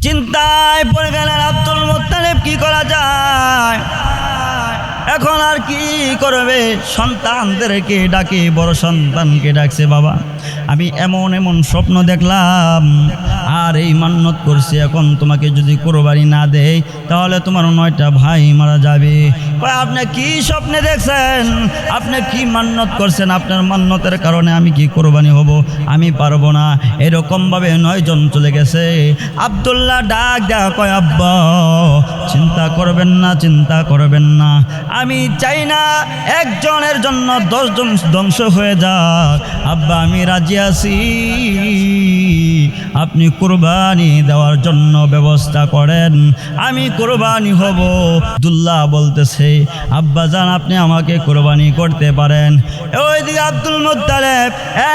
চিন্তায় পড়ে গেলেন আব্দুল মোত্তালেব কি করা যায়? এখন আর কি করবে? সন্তানদেরকে ডাকে, বড় সন্তানকে ডাকছে বাবা। আমি এমন এমন স্বপ্ন দেখলাম, আর এই মান্যত করছি। এখন তোমাকে যদি কোরবানি না দেয় তাহলে তোমার নয়টা ভাই মারা যাবে। আপনি কি স্বপ্নে দেখছেন? আপনি কি মান্যত করছেন? আপনার মান্যতের কারণে আমি কি কোরবানি হব? আমি পারব না। এরকমভাবে নয়জন চলে গেছে। আবদুল্লাহ ডাক দেয়া কয়, আব্বা, চিন্তা করবেন না, চিন্তা করবেন না। আমি চাই না একজনের জন্য দশজন ধ্বংস হয়ে যাক। আব্বা, আমি রাজি আছি। আপনি কোরবানি দেওয়ার জন্য ব্যবস্থা করেন। আমি কোরবানি হব, দুল্লাহ বলতেছে। আব্বা যান আপনি আমাকে কোরবানি করতে পারেন। ওইদিকে আব্দুল মুত্তালেব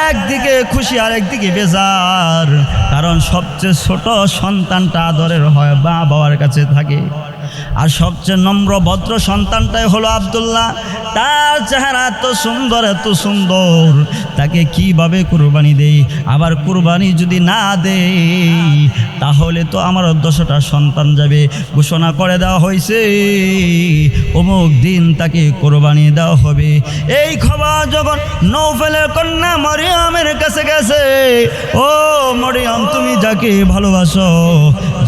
একদিকে খুশি আর একদিকে বেজার। কারণ সবচেয়ে ছোট সন্তানটা আদরের হয় মা বাবার কাছে থাকে। আর সবচেয়ে নম্র ভদ্র সন্তানটাই হলো আব্দুল্লাহ। তার চেহারা এত সুন্দর এত সুন্দর। তাকে কীভাবে কুরবানি দেই? আবার কুরবানি যদি না দেই, তাহলে তো আমার দশটা সন্তান যাবে। ঘোষণা করে দেওয়া হয়েছে, অমুক দিন তাকে কোরবানি দেওয়া হবে। এই খবর যখন নৌফেলের কন্যা মরিয়মের কাছে গেছে, ও মরিয়ম, তুমি যাকে ভালোবাসো,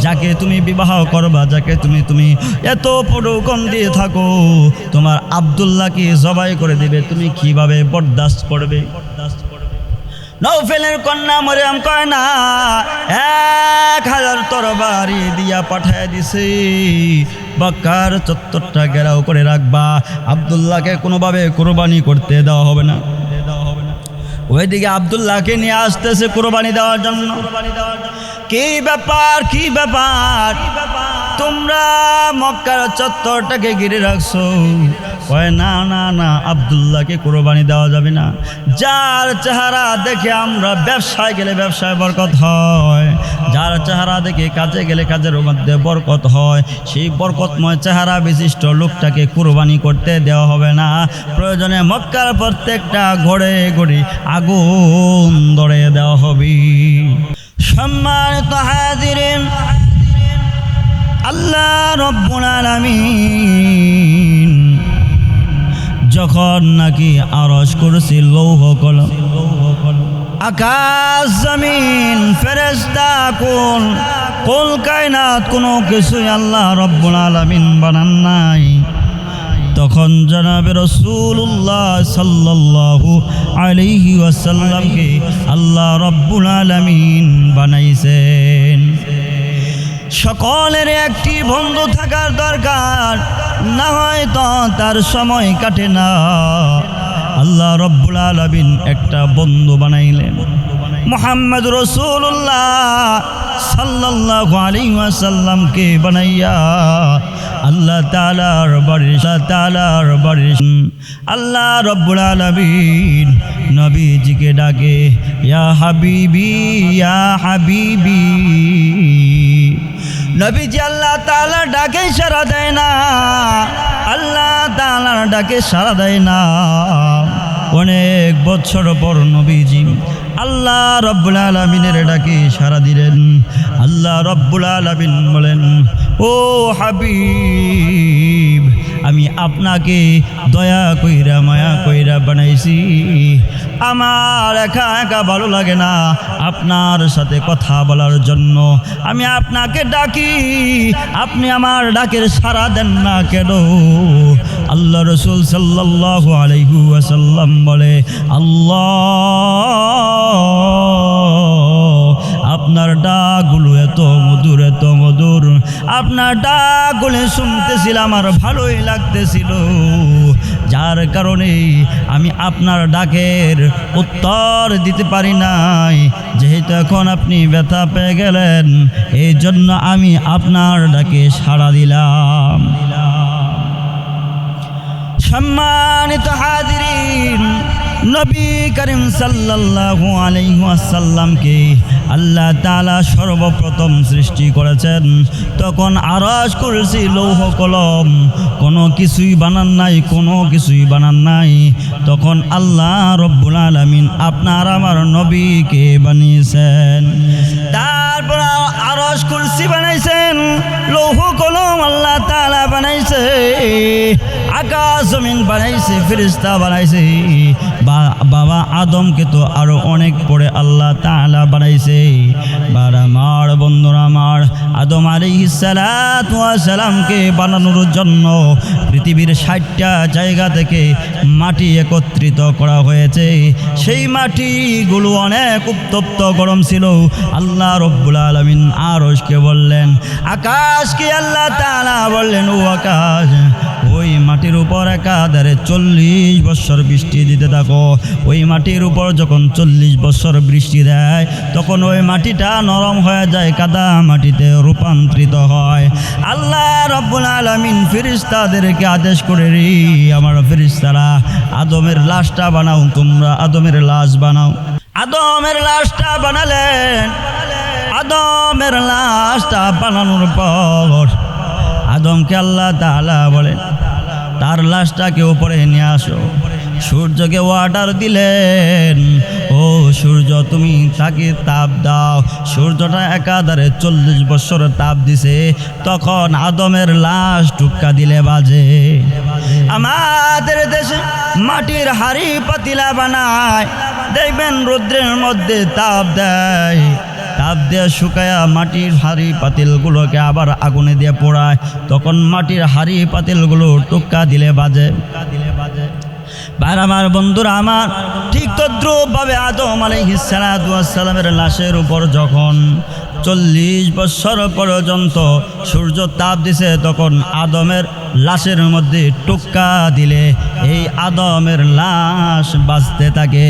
যাকে তুমি বিবাহ করবা, যাকে তুমি তুমি এত পটুকন দিয়ে থাকো। তোমার আবদুল্লাহকে জবাই করে দিবে, তুমি কীভাবে বরদাস্ত করবে? নৌফেলের কন্যা মরিয়াম কয় না, এক হাজার তরবারি দিয়া পাঠায় দিছে। বাক্কার চত্বরটা ঘেরাও করে রাখবা, আবদুল্লাহকে কোনোভাবে কোরবানি করতে দেওয়া হবে না। ওইদিকে আবদুল্লাহকে নিয়ে আসতেছে কোরবানি দেওয়ার জন্য। কি ব্যাপার কি ব্যাপার কি ব্যাপার? তোমরা মক্কার চত্বরটাকে ঘিরে রাখছো। কয়, না না না, আবদুল্লাহকে কোরবানি দেওয়া যাবে না। যার চেহারা দেখে আমরা ব্যবসায় গেলে ব্যবসায় বরকত হয়। যার চেহারা দেখে কাজে গেলে কাজের মধ্যে বরকত হয়, সেই বরকতময় চেহারা বিশিষ্ট লোকটাকে কোরবানি করতে দেওয়া হবে না। প্রয়োজনে মক্কার প্রত্যেকটা ঘরে ঘড়ি আগুন ধরে দেওয়া হবে। সম্মানিত হাজিরিন আল্লাহ রব্বুল আলামিন যখন নাকি আরজ করেছি লৌহ কলম, আকাশ জমিন ফেরেস্তা কোন কোল কায়নাত কোনো কিছুই আল্লাহ রব্বুল আলামিন বানান নাই। তখন জনাবে রসুল্লাহ সাল্লাল্লাহু আলাইহি ওয়াসাল্লামকে আল্লাহ রব্বুল আলামিন বানাইছেন। সকলের একটি বন্ধু থাকার দরকার। না হয় তো তার সময় কাটে না। আল্লাহ রব্বুল আলামিন একটা বন্ধু বানাইলেন। মোহাম্মদ রসুল্লাহ সাল্লাল্লাহু আলাইহি ওয়াসাল্লামকে বানাইয়া আল্লাহ তালার বারিশ তালার বারিশ আল্লাহ রব্বুল আলামিন নবীজিকে ডাকে, ইয়া হাবিবি ইয়া হাবিবি। নবীজি আল্লাহ তালা ডাকে সারা দেয় না। আল্লাহ তালা ডাকে সারা দেয় না। অনেক বছর পর নবীজি আল্লাহ রব্বুল আলমিনের ডাকে সারা দিলেন। আল্লাহ রব্বুল আলমিন বলেন, ও হাবিব আমি আপনাকে দয়া কইরা, মায়া কইরা বানাইছি। আমার একা একা ভালো লাগে না আপনার সাথে কথা বলার জন্য। আমি আপনাকে ডাকি, আপনি আমার ডাকের সারা দেন না কেন? আল্লাহ রসুল সাল্লাল্লাহু আলাইহু আসাল্লাম বলে, আল্লাহ, আপনার ডাকগুলো এত মধুর এত মধুর। আপনার ডাকগুলো শুনতেছিলাম আর ভালোই লাগতেছিল। যার কারণে আমি আপনার ডাকের উত্তর দিতে পারি নাই। যেহেতু এখন আপনি ব্যথা পেয়ে গেলেন এই জন্য আমি আপনার ডাকে সাড়া দিলাম। সম্মানিত হাজিরিন, নবী করিম সাল্লাল্লাহু আলাইহি ওয়াসাল্লামকে আল্লাহ তালা সর্বপ্রথম সৃষ্টি করেছেন। তখন আরশ করেছি লৌহ কলম, কোনো কিছুই বানান নাই, কোনো কিছুই বানান নাই। তখন আল্লাহ রব্বুল আলামিন আপনার আমার নবীকে বানিয়েছেন। তারপর আরস কুরসি বানাইছেন, লৌহ কলম আল্লাহ তালা বানাইছে, আকাশ জমিন বানাইছে ফিরিস্তা বানাইছে। বাবা আদমকে তো আরও অনেক পরে আল্লাহ তালা বানাইছে বার আমার বন্ধুরা আমার আদম আলী সালামকে বানানোর জন্য পৃথিবীর ষাটটা জায়গা থেকে মাটি একত্রিত করা হয়েছে। সেই মাটিগুলো অনেক উত্তপ্ত গরম ছিল। আল্লাহ রব্বুল আলমিন আরসকে বললেন, আকাশকে আল্লাহ তালা বললেন, ও আকাশ ওই মাটির উপর একাধারে চল্লিশ বছর বৃষ্টি দিতে থাকো। ওই মাটির উপর যখন চল্লিশ বছর বৃষ্টি দেয়, তখন ওই মাটিটা নরম হয়ে যায়, কাদা মাটিতে রূপান্তরিত হয়। আল্লাহ রব্বুল আলমিন ফিরিস্তাদেরকে আদেশ করে রি, আমার ফিরিস্তারা আদমের লাশটা বানাও, তোমরা আদমের লাশ বানাও। আদমের লাশটা বানালেন, আদমের লাশটা বানানোর পর আদমকে আল্লাহ তাআলা বলেন তার লাশটাকে উপরে নিয়ে আসো। সূর্যকে ওয়াটার দিলেন। ও সূর্য, তুমি তাকে তাপ দাও। সূর্যটা একাধারে চল্লিশ বছর তাপ দিছে। তখন আদমের লাশ টুক্কা দিলে বাজে। আমাদের দেশে মাটির হাড়ি পাতিলা বানায়। দেখবেন রৌদ্রের মধ্যে তাপ দেয়। তাপ দিয়ে শুকায়া মাটির হাড়ি পাতিলগুলোকে আবার আগুনে দিয়ে পোড়ায়। তখন মাটির হাড়ি পাতিলগুলো টুক্কা দিলে বাজে দিলে বাজে। বাইর আমার বন্ধুরা, আমার ঠিক তদ্রুপভাবে আদম আলাইহিসালামের লাশের উপর যখন চল্লিশ বছর পর্যন্ত সূর্য তাপ দিছে, তখন আদমের লাশের মধ্যে টুক্কা দিলে এই আদমের লাশ বাঁচতে থাকে।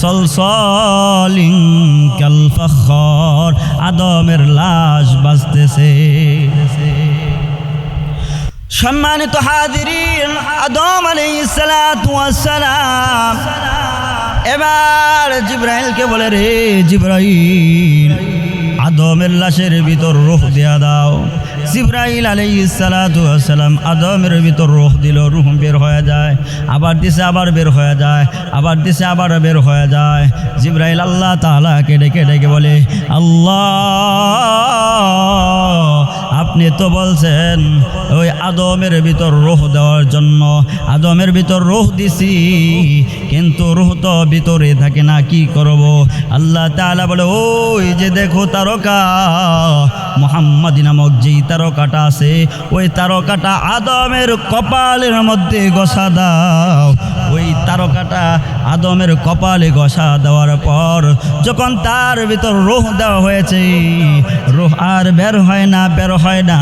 সলসলিং কালফখর আদমের লাশ বাঁচতেছে। সম্মানিত হাজিরিন, আদম আলাইসালাম এবার জিব্রাইলকে বলে, রে জিব্রাইল, আদমের লাশের ভিতর রোহ দেয়া দাও। জিব্রাইল আলী আলাইসালাম আদমের ভিতর রুহ দিল রুহ বের হয়ে যায়, আবার দিছে আবার বের হয়ে যায়, আবার দিছে আবার বের হয়ে যায়। জিব্রাইল আল্লাহ তাআলাকে ডেকে ডেকে বলে, আল্লাহ, আপনি তো বলছেন ওই আদমের ভিতর রোহ দেওয়ার জন্য, আদমের ভিতর রোহ দিছি, কিন্তু রোহ তো ভিতরে থাকে না, কি করব? আল্লাহ তাআলা বলে, ওই যে দেখো তারকা, মোহাম্মদ নামক যেই তারকাটা আছে ওই তারকাটা আদমের কপালের মধ্যে গসা দাও। ওই তারকাটা আদমের কপালে গসা দেওয়ার পর যখন তার ভিতর রোহ দেওয়া হয়েছে, রোহ আর বের হয় না, বের হয় না।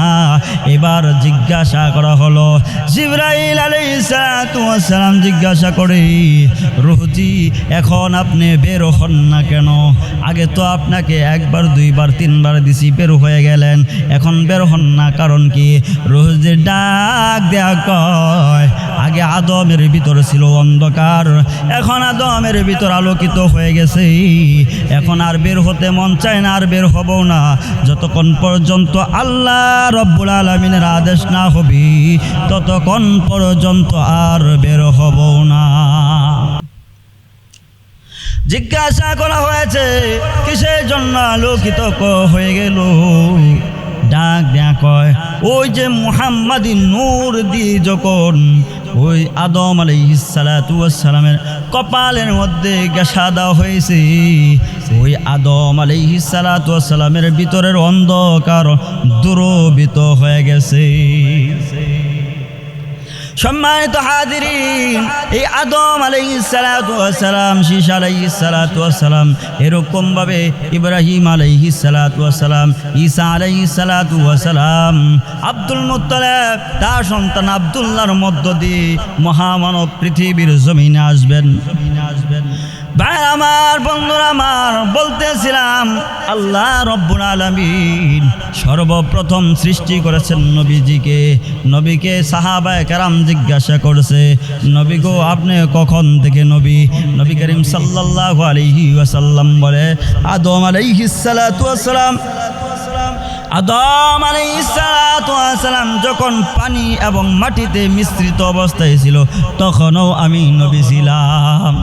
এবার জিজ্ঞাসা করা হলো, জিব্রাইল আলাইসালাম জিজ্ঞাসা করে, রোহজি, এখন আপনি বের হন না কেন? আগে তো আপনাকে একবার, দুইবার, তিনবার দিছি, বের হয়ে গেলেন, এখন বের হন না, কারণ কি? রোহজি ডাক দেয়া কয়, আগে আদমের ভিতর ছিল অন্ধকার, এখন আদমের ভিতর আলোকিত হয়ে গেছে। এখন আর বের হতে মন চায় না, আর বের হব না। যতক্ষণ পর্যন্ত আল্লাহ রব্বুল আলমিনের আদেশ না হবে, ততক্ষণ পর্যন্ত আর বের হব না। জিজ্ঞাসা করা হয়েছে, কিসের জন্য আলোকিত হয়ে গেল? ডাক কয়, ওই যে মুহাম্মাদি নূর দিয়ে যখন ওই আদম আলাইহিসালামের কপালের মধ্যে গেসা দেওয়া হয়েছে। ওই আদম আলাইহিসালামের ভিতরের অন্ধকার দূরবিত হয়ে গেছে। সম্মানিত হাজিরিন, এই আদম আলাইহিসালাম শীষ আলাইহিসালাম এরকমভাবে ইব্রাহিম আলাইহি আলাইহিসালাম ঈসা আলাইহিসালাম আব্দুল মুতালেব তার সন্তান আব্দুল্লাহর মধ্য দিয়ে মহামানব পৃথিবীর জমিনে আসবেন আসবেন। ভাই, আমার বন্ধুরা আমার বলতেছিলাম, আল্লাহ রব্বুল আলমিন সর্বপ্রথম সৃষ্টি করেছেন নবীজিকে। নবীকে সাহাবায় কারাম জিজ্ঞাসা করেছে, নবী গো, আপনি কখন থেকে নবী? নবী করিম সাল্লাল্লাহু আলাইহি ওয়াসাল্লাম বলে, আদম ওয়াসসালাম। আদম আলাইসালাম যখন পানি এবং মাটিতে মিশ্রিত অবস্থায় ছিল, তখনও আমি নবী ছিলাম।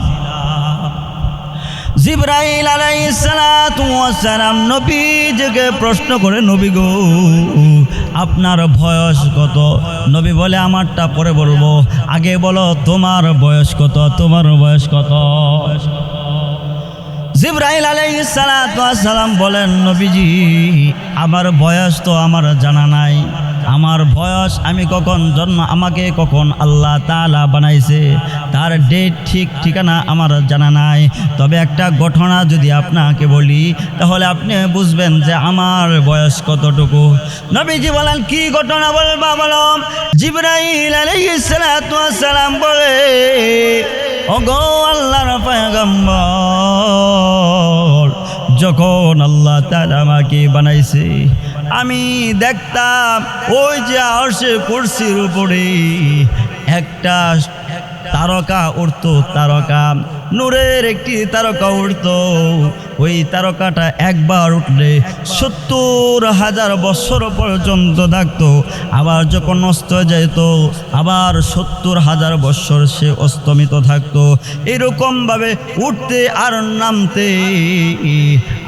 জিব্রাইল আলাইসালাম নবীজিকে প্রশ্ন করে, নবী গো, আপনার বয়স কত? নবী বলে, আমারটা পরে বলব। আগে বলো, তোমার বয়স কত? তোমার বয়স কত? জিব্রাইল আলাইসালাম বলেন, নবীজি, আমার বয়স তো আমার জানা নাই। আমার বয়স, আমি কখন জন্ম, আমাকে কখন আল্লাহ তালা বানাইছে, তার ডেট ঠিক ঠিকানা আমার জানা নাই। তবে একটা ঘটনা যদি আপনাকে বলি, তাহলে আপনি বুঝবেন যে আমার বয়স কতটুকু। নবীজি বলেন, কি ঘটনা বলবা বলো? আলাইসালাম বলে যখন আল্লাহ তাআলা আমাকে বানাইছে আমি দেখতাম ওই যে আসে কুরসির উপরে একটা তারকা উড়তো তারকা। নূরের একটি তারকা উঠতো। ওই তারকাটা একবার উঠলে সত্তর হাজার বছর পর্যন্ত থাকতো। আবার যখন অস্ত যেত, আবার সত্তর হাজার বছর সে অস্তমিত থাকতো। এরকমভাবে উঠতে আর নামতে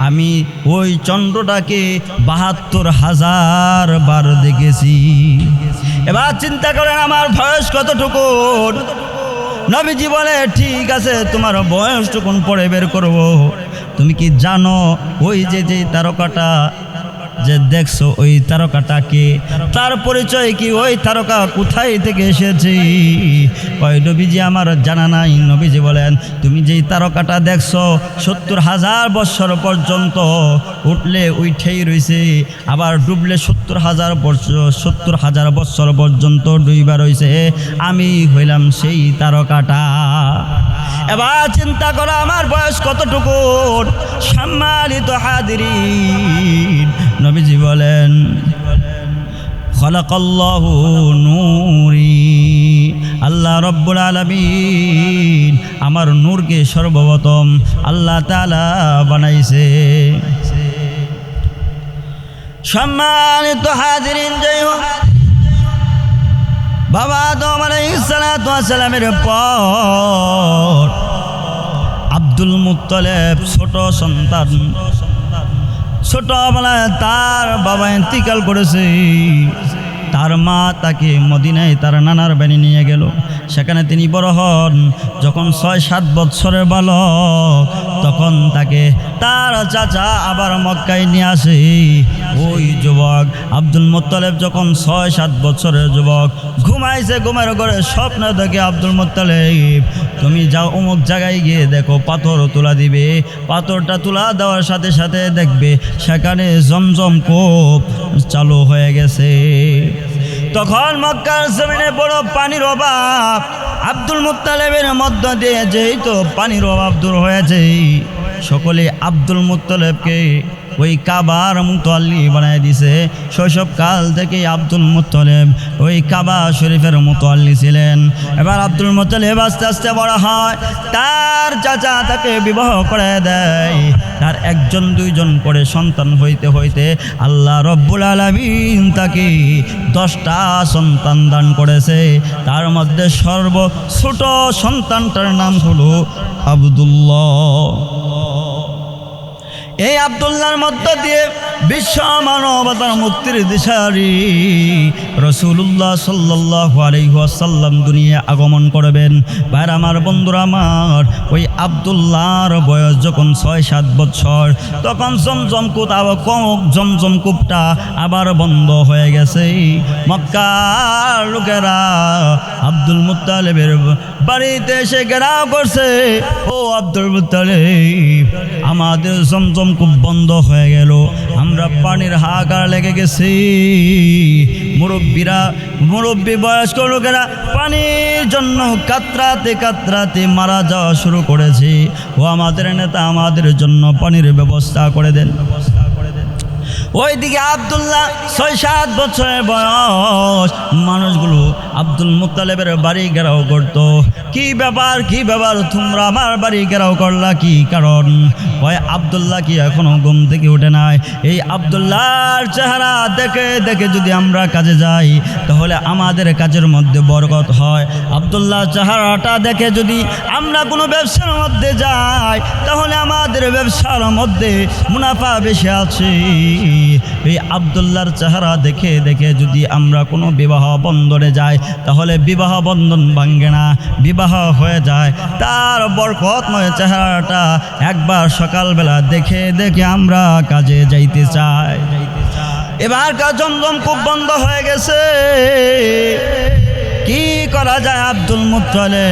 আমি ওই চন্দ্রটাকে বাহাত্তর হাজার বার দেখেছি। এবার চিন্তা করেন, আমার বয়স কতটুকু নবীজি বলে, ঠিক আছে, তোমার বয়স টুকুন পরে বের করব। তুমি কি জানো, ওই যে যে তারকাটা যে দেখছ ওই তারকাটাকে তার পরিচয় কি? ওই তারকা কোথায় থেকে এসেছে? ওই নবীজি আমার জানা নাই। নবীজি বলেন, তুমি যেই তারকাটা দেখছ, সত্তর হাজার বৎসর পর্যন্ত উঠলে উঠেই রয়েছে আবার ডুবলে সত্তর হাজার বৎসর সত্তর হাজার বৎসর পর্যন্ত ডুইবা রয়েছে আমি হইলাম সেই তারকাটা। এবার চিন্তা করো, আমার বয়স কতটুকু? সম্মানিত হাদিরিন নবীজি বলেন, খলাকাল্লাহু নূরি। আল্লাহ রব্বুল আলামিন আমার নূরকে সর্বপ্রথম আল্লাহ তাআলা বানাইছে। সম্মানিত হাজিরিন, জয় হোক। বাবা আদম আলাইসালামের পর আব্দুল মুত্তলেব ছোট সন্তান ছোটবেলায় তার বাবা ইন্তিকাল করেছে। তার মা তাকে মদিনায় তার নানার বাড়ি নিয়ে গেল। সেখানে তিনি বড় হন। যখন ছয়, সাত বৎসরের বালক, তখন তাকে তার চাচা আবার মক্কায় নিয়ে আসে। ওই যুবক আব্দুল মোত্তালেব যখন ছয়, সাত বছরের যুবক, ঘুমাইছে ঘুমের ঘরে স্বপ্ন দেখে আব্দুল মোত্তালেব তুমি যাও অমুক জায়গায় গিয়ে দেখো পাথর তোলা দিবে। পাথরটা তোলা দেওয়ার সাথে সাথে দেখবে সেখানে জমজম কোপ চালু হয়ে গেছে। তখন মক্কার জমিনে বড় পানির অভাব। আব্দুল মুত্তালেবের মধ্য দিয়ে যেহেতু পানির অভাব দূর হয়েছে, সকলে আব্দুল মুত্তালেবকে ওই কাবার মুতল্লি বানায় দিছে। শৈশবকাল থেকে আব্দুল মুত্তলেব ওই কাবা শরীফের মুতল্লি ছিলেন। এবার আব্দুল মুত্তলেব আস্তে আস্তে বড় হয়। তার চাচা তাকে বিবাহ করে দেয়। তার একজন, দুইজন করে সন্তান হইতে হইতে আল্লাহ রব্বুল আলমিন তাকে দশটা সন্তান দান করেছে। তার মধ্যে সর্ব ছোট সন্তানটার নাম হলো আবদুল্লাহ। এই আবদুল্লাহর মধ্য দিয়ে বিশ্ব মানবতার মুক্তির দিশারি রসুল্লাহ সাল্লাহ আলহাসাল্লাম দুনিয়া আগমন করবেন। ভাইর আমার, বন্ধুরা আমার, ওই আবদুল্লাহর বয়স যখন ছয় সাত বছর, তখন জমজমকুত আবার কমক জমজমকুপটা আবার বন্ধ হয়ে গেছে। মক্কার লোকেরা আব্দুল মুতালেবের বাড়িতে এসে গেরা করছে। ও আব্দুল মুতালেব আমাদের জমজম খুব বন্ধ হয়ে গেল। আমরা পানির হাহাকার লেগে গেছি। মুরব্বীরা, মুরব্বী বয়স্ক লোকেরা পানির জন্য কাতরাতে কাতরাতে মারা যাওয়া শুরু করেছি। ও আমাদের নেতা আমাদের জন্য পানির ব্যবস্থা করে দেন। ওইদিকে আবদুল্লাহ ছয়, সাত বছরের বয়স। মানুষগুলো আব্দুল মুতালেবের বাড়ি ঘেরাও করতো। কি ব্যাপার কি ব্যাপার? তোমরা আমার বাড়ি ঘেরাও করলা কি কারণ? কয় আবদুল্লাহ কি এখনও ঘুম থেকে উঠে নাই? এই আবদুল্লাহর চেহারা দেখে দেখে যদি আমরা কাজে যাই, তাহলে আমাদের কাজের মধ্যে বরকত হয়। আবদুল্লাহ চেহারাটা দেখে যদি আমরা কোনো ব্যবসার মধ্যে যাই, তাহলে আমাদের ব্যবসার মধ্যে মুনাফা বেশি আছে। এই আবদুল্লাহর চেহারা দেখে দেখে যদি আমরা কোনো বিবাহ বন্ধনে যাই, তাহলে বিবাহ বন্ধন ভাঙ্গে না, বিবাহ হয়ে যায়। তার বরকতময় চেহারাটা একবার সকালবেলা দেখে দেখে আমরা কাজে যাইতে চাই। এবার কাজ জমজম খুব বন্ধ হয়ে গেছে। কি করা যায় আব্দুল মুতালে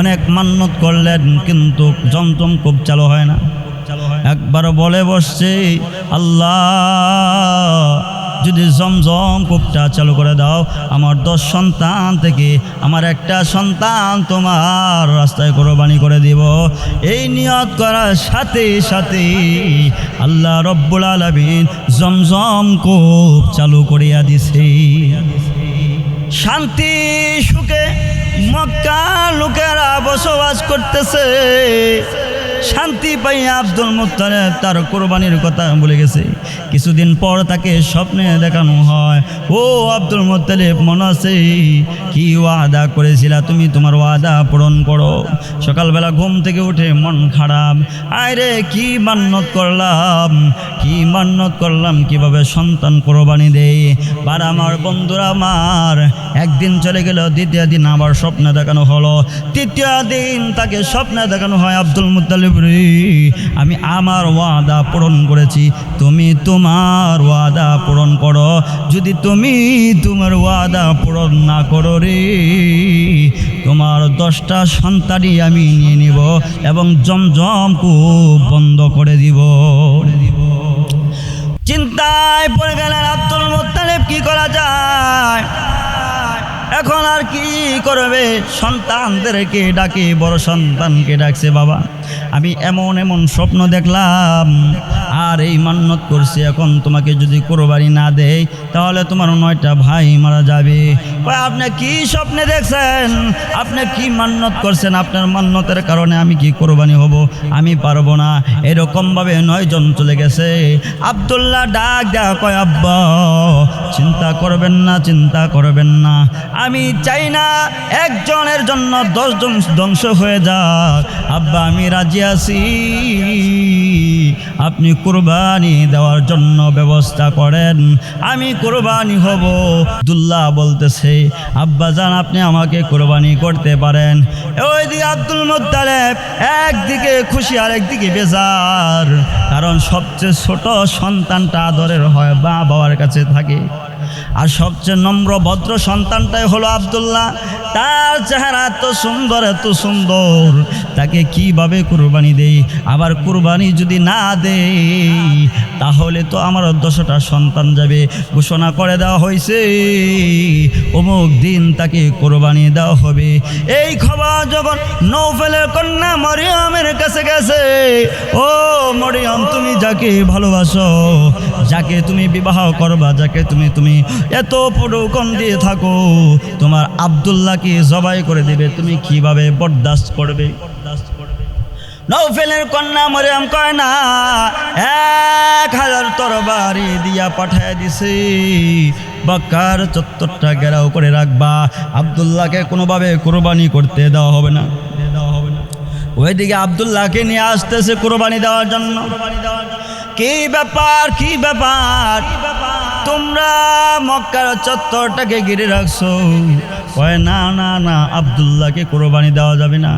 অনেক মান্যত করলেন, কিন্তু জমজম খুব চালু হয় না। একবার বলে বসছে আল্লাহ, যদি জমজম কূপটা চালু করে দাও, আমার দশ সন্তান থেকে আমার একটা সন্তান তোমার রাস্তায় কোরবানি করে দিব। এই নিয়ত করার সাথে সাথে আল্লাহ রব্বুল আলমিন জমজম কূপ চালু করিয়া দিছে। শান্তি, সুখে মক্কা লোকেরা বসবাস করতেছে। শান্তি পাইয়া আব্দুল মুত্তালেব তার কোরবানির কথা বলে গেছে। কিছুদিন পর তাকে স্বপ্নে দেখানো হয়। ও আব্দুল মুত্তালিব মনে আছে? কি ওয়াদা করেছিলা তুমি? তোমার ওয়াদা পূরণ করো। সকালবেলা ঘুম থেকে উঠে মন খারাপ। আরে কি মান্যত করলাম? কি মান্যত করলাম? কীভাবে সন্তান কোরবানি দেই? বার আমার বন্ধুরা আমার, একদিন চলে গেল, দ্বিতীয় দিন আবার স্বপ্নে দেখানো হলো। তৃতীয় দিন তাকে স্বপ্নে দেখানো হয় আব্দুল মুতালিব রে, আমি আমার ওয়াদা পূরণ করেছি। তুমি তোমার ওয়াদা পূরণ করো। যদি তুমি তোমার ওয়াদা পূরণ না করো রে, তোমার দশটা সন্তানই আমি নিয়ে নিব এবং জমজম কূপ বন্ধ করে দিব। চিন্তায় পড়ে গেলেন আব্দুল মোত্তালেব, কি করা যায়? এখন আর কি করবে? সন্তানদেরকে ডাকে, বড় সন্তানকে ডাকছে বাবা। আমি এমন এমন স্বপ্ন দেখলাম, আর এই মান্যত করছে। এখন তোমাকে যদি কোরবানি না দেয় তাহলে তোমার নয়টা ভাই মারা যাবে। আপনি কি স্বপ্নে দেখছেন? আপনি কি মান্যত করছেন? আপনার মান্যতের কারণে আমি কি কোরবানি হব? আমি পারব না। এরকমভাবে নয়জন চলে গেছে। আবদুল্লাহ ডাক দেয়া কয়, আব্বা, চিন্তা করবেন না, চিন্তা করবেন না। আমি চাই না একজনের জন্য দশজন ধ্বংস হয়ে যাক। আব্বা, আমি রাজি আছি। আপনি কোরবানি দেওয়ার জন্য ব্যবস্থা করেন। আমি কোরবানি হব। দুল্লাহ বলতেছে আব্বা জান, আপনি আমাকে কোরবানি করতে পারেন। ওইদিকে আব্দুল মোত্তালেব একদিকে খুশি আর একদিকে বেজার। কারণ সবচেয়ে ছোট সন্তানটা আদরের হয় বা বাবার কাছে থাকে। আর সবচেয়ে নম্র ভদ্র সন্তানটাই হলো আবদুল্লাহ। তার চেহারা এত সুন্দর এত সুন্দর। তাকে কীভাবে কুরবানি দেই? আবার কুরবানি যদি না দেই, তাহলে তো আমার দশটা সন্তান যাবে। ঘোষণা করে দেওয়া হয়েছে, অমুক দিন তাকে কোরবানি দেওয়া হবে। এই খবর যখন নৌফেলের কন্যা মরিয়মের কাছে গেছে, ও মরিয়ম, তুমি যাকে ভালোবাসো যাকে তুমি বিবাহ করবা, যাকে তুমি তুমি এত পটুকন দিয়ে থাকো, তোমার আবদুল্লাহকে জবাই করে দিবে, তুমি কীভাবে বরদাস্ত করবে? বরদাস্ত করবে নৌফেলের কন্যা মরিয়াম কয় না, এক হাজার তরবারি দিয়া পাঠায় দিছে। বাক্কার চত্বরটা ঘেরাও করে রাখবা, আবদুল্লাহকে কোনোভাবে কোরবানি করতে দেওয়া হবে না দেওয়া হবে না। ওইদিকে আবদুল্লাহকে নিয়ে আসতেছে কোরবানি দেওয়ার জন্য। কি ব্যাপার কি ব্যাপার? তোমরা মক্কার চত্বরটাকে ঘিরে রাখছো। কয়, না না না, আবদুল্লাহকে কোরবানি দেওয়া যাবে না।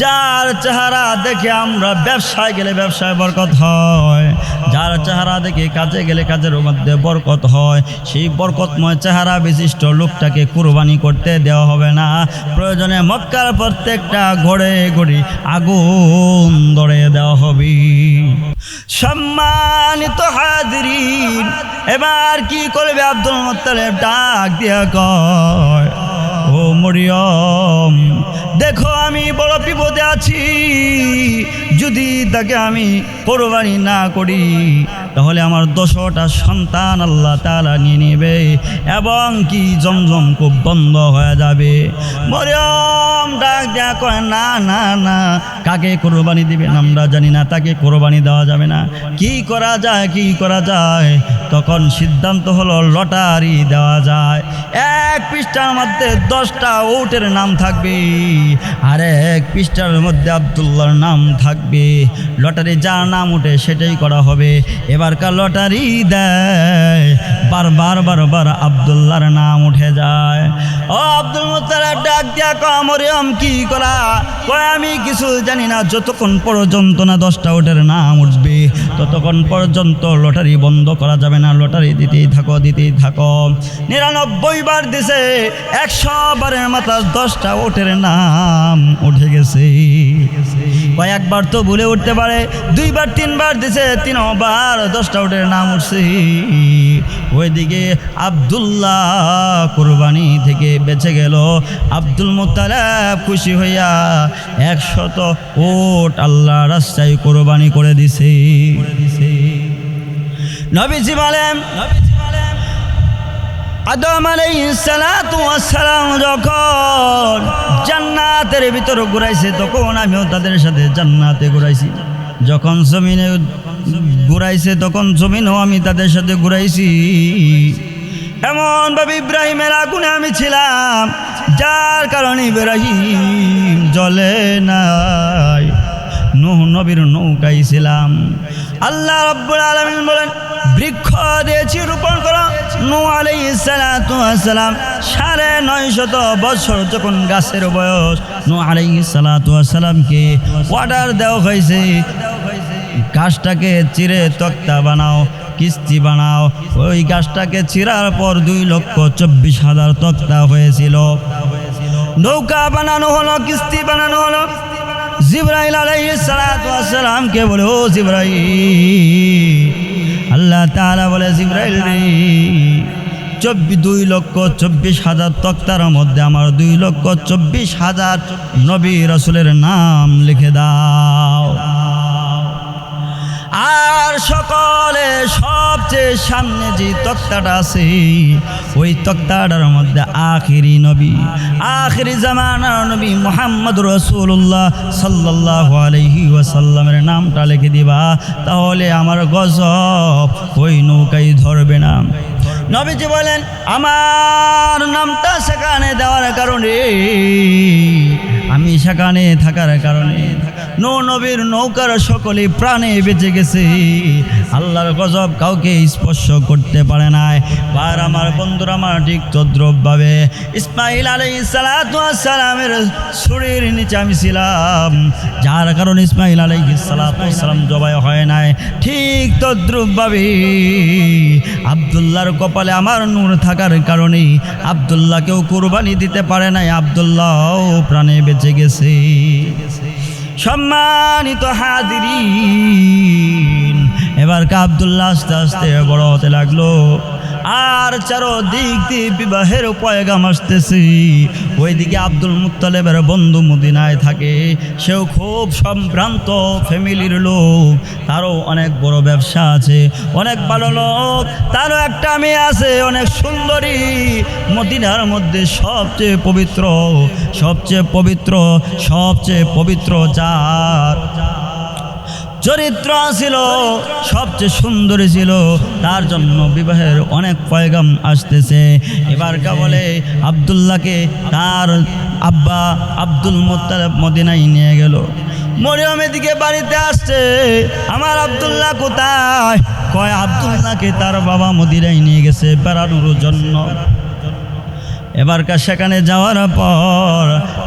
যার চেহারা দেখে আমরা ব্যবসায় গেলে ব্যবসায় বরকত হয়। যার চেহারা দেখে কাজে গেলে কাজের মধ্যে বরকত হয়, সেই বরকতময় চেহারা বিশিষ্ট লোকটাকে কোরবানি করতে দেওয়া হবে না। প্রয়োজনে মক্কার প্রত্যেকটা ঘরে ঘড়ি আগুন ধরে সম্মানিত হাজরিন। এবার কি করবে আব্দুল মোত্তালেব? ডাক দিয়া কয়, ও মরিয়ম, দেখো আমি বড় বিপদে আছি। যদি তাকে আমি কোরবানি না করি তাহলে আমার দশটা সন্তান আল্লাহ তালা নিয়ে নেবে এবং কি জমজম খুব বন্ধ হয়ে যাবে। মরিয়ম ডাক দেয়া কয়, না না না, কাকে কোরবানি দিবেন আমরা জানি না, তাকে কোরবানি দেওয়া যাবে না। কি করা যায়, কি করা যায়? তখন সিদ্ধান্ত হলো, লটারি দেওয়া যায়। এক পৃষ্ঠার মধ্যে দশটা উটের নাম থাকবে, আর এক পৃষ্ঠার মধ্যে আবদুল্লাহর নাম থাকবে। লটারি যার নাম উঠে সেটাই করা হবে। এবারকার লটারি দেয়, বারবার বারবার আবদুল্লাহর নাম উঠে যায়। ও আব্দুল মুতালাব ডাক দিয়া কমরিয়ম কি করা? কয়, আমি কিছু জানি না, যতক্ষণ পর্যন্ত না দশটা উটের নাম উঠবে, ততক্ষণ পর্যন্ত লটারি বন্ধ করা যাবে না। লটারি দিতেই থাকো দিতেই থাকো। নিরানব্বই বার দিছে, একশো বারের মাথা দশটা ওটের নাম উঠে গেছে। কয়েকবার তো ভুলে উঠতে পারে। দুইবার, তিনবার, দিছে তিনবার, দশটা ওটের নাম উঠছে। ওইদিকে আবদুল্লাহ কোরবানি থেকে বেঁচে গেল। আব্দুল মোতালেব খুশি হইয়া একশত ওট আল্লাহ রাস্তায় কোরবানি করে দিছে। নবীজি বলেন আদম আলাইসালাম যখন জান্নাতের ভিতর ঘুরাইছে, তখন আমিও তাদের সাথে জান্নাতে ঘুরাইছি। যখন জমিনে ঘুরাইছে, তখন জমিনও আমি তাদের সাথে ঘুরাইছি। এমন ভাবে ইব্রাহিমের আগুনে আমি ছিলাম, যার কারণে ইব্রাহিম জলে নাই। নুহ নবীর নৌকাই ছিলাম। আল্লাহ রব্বুল আলমিন বলেন, বৃক্ষ দিয়েছি রোপণ করো। নু আলাই সালাম সাড়ে নয় শত বছর যখন গাছের বয়স নু আলাই সালামকে অর্ডার দেওয়া হয়েছে। গাছটাকে চিরে তক্তা বানাও, কিস্তি বানাও। ওই গাছটাকে চিরার পর দুই লক্ষ চব্বিশ হাজার তক্তা হয়েছিল। নৌকা বানানো হলো, কিস্তি বানানো হলো। জিব্রাইল আলাইহিস সালাতু ওয়াস সালামকে বলে, ও জিব্রাইল আল্লাহ তালা বলে, জিব্রাইল রে চব্বিশ দুই লক্ষ চব্বিশ হাজার তক্তার মধ্যে আমার দুই লক্ষ চব্বিশ হাজার নবী রসুলের নাম লিখে দাও। আর সকলে সবচেয়ে সামনে যে তক্তাটা আছে, ওই তক্তাটার মধ্যে আখিরি নবী, আখিরি জামানার নবী মোহাম্মদ রসুল্লাহ সাল্লাহ আলহি ওয়াসাল্লামের নামটা লিখে দিবা, তাহলে আমার গজব ওই নৌকাই ধরবে না। নবীজি বলেন, আমার নামটা সেখানে দেওয়ার কারণে, আমি সেখানে থাকার কারণে নৌ নবীর নৌকার সকলে প্রাণে বেঁচে গেছে। আল্লাহর গজব কাউকে স্পর্শ করতে পারে নাই। আর আমার বন্ধুরা, আমার ঠিক তদ্রবভাবে ইসমাইল আলাই সালামের শরীর নিচে আমি ছিলাম। যার কারণে ইসমাইল আলাই সালাম জবাই হয় নাই। ঠিক তদ্রুপভাবে আবদুল্লাহর কপালে আমার নূর থাকার কারণে আবদুল্লাহকেও কোরবানি দিতে পারে নাই। আবদুল্লাহও প্রাণে বেঁচে গেছে। সম্মানিত হাদিরিন এবার আবদুল্লাহ আস্তে আস্তে বড় হতে লাগল। আর চারো দিক দিয়ে বিবাহের পয়গাম আসতেছি। ওইদিকে আব্দুল মুত্তালেবের বন্ধু মদিনায় থাকে। সেও খুব সম্ভ্রান্ত ফ্যামিলির লোক। তারও অনেক বড় ব্যবসা আছে, অনেক ভালো লোক। তারও একটা মেয়ে আছে, অনেক সুন্দরী। মদিনার মধ্যে সবচেয়ে পবিত্র সবচেয়ে পবিত্র সবচেয়ে পবিত্র যার? চরিত্র ছিল, সবচেয়ে সুন্দরী ছিল। তার জন্য বিবাহের অনেক পয়গাম আসতেছে। এবার কা বলে আবদুল্লাহকে তার আব্বা আব্দুল মোত্তালেব মদিনায় নিয়ে গেল। মরিয়ম এদিকে বাড়িতে আসছে। আমার আবদুল্লাহ কোথায়? কয়, আবদুল্লাহকে তার বাবা মদিনায় নিয়ে গেছে বেড়ানোর জন্য। এবারকার সেখানে যাওয়ার পর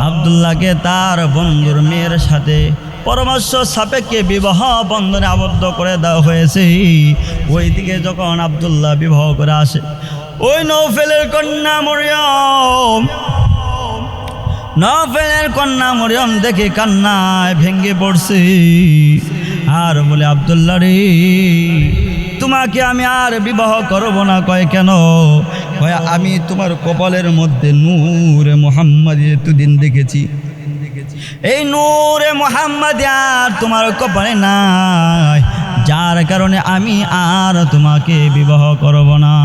আবদুল্লাহকে তার বন্ধুর মেয়ের সাথে পরামর্শ সাপেক্ষে বিবাহ বন্ধনে আবদ্ধ করে দেওয়া হয়েছে। ওইদিকে যখন আবদুল্লাহ বিবাহ করে আসে, ওই নৌফেলের কন্যা মরিয়ম নফেলের কন্যা মরিয়ম দেখে কান্নায় ভেঙ্গে পড়ছে। আর বলে, আবদুল্লাহ রে, তোমাকে আমি আর বিবাহ করব না, কয় কেন? কয়, আমি তোমার কপালের মধ্যে নূরে মোহাম্মদ এতদিন দেখেছি। এই নূরে মোহাম্মদ আর তোমার কপালে নাই। যার কারণে আমি আর তোমাকে বিবাহ করব না।